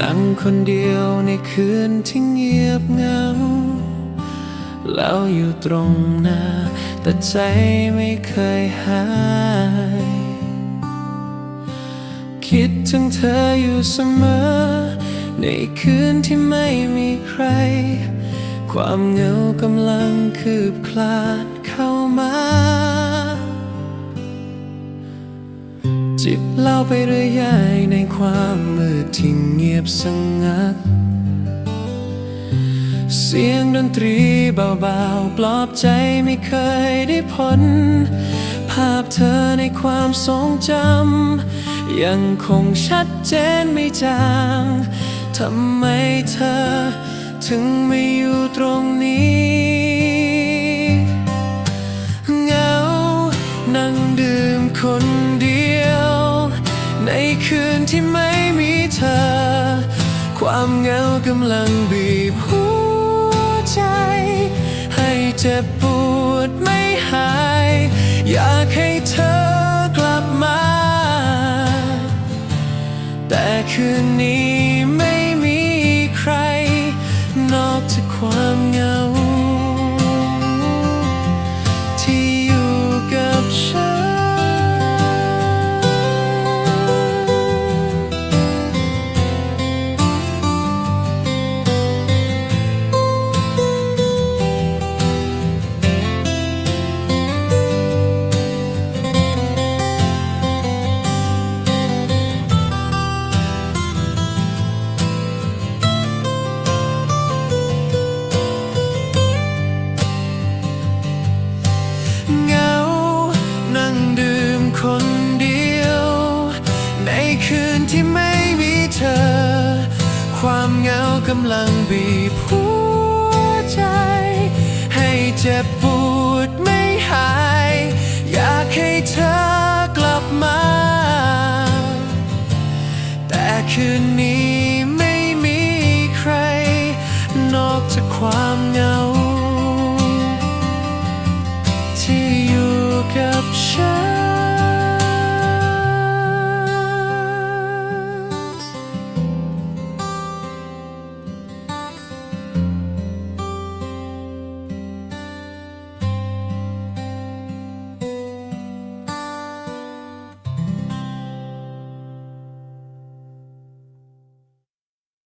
นั่งคนเดียวในคืนที่เงียบเหงา แล้วอยู่ตรงหน้า แต่ใจไม่เคยหาย คิดถึงเธออยู่เสมอ ในคืนที่ไม่มีใคร ความเหงากำลังคืบคลานเข้ามา จิบเหล้าไปเรื่อยในความมืดที่เงียบสงัด เสียงดนตรีเบาๆ ปลอบใจไม่เคยได้ผล ภาพเธอในความทรงจำ ยังคงชัดเจนไม่จางทำไมเธอ ถึงไม่อยู่ตรงนี้เหงานั่งดื่มคน คืนที่ไม่มีเธอ ความเหงากำลังบีบหัวใจ ให้เจ็บปวดไม่หาย อยากให้เธอกลับมา แต่คืนนี้ เหงากำลังบีบหัวใจ ให้เจ็บปวดไม่หาย อยากให้เธอกลับมา แต่คืนนี้ไม่มีใคร นอกจากความเหงา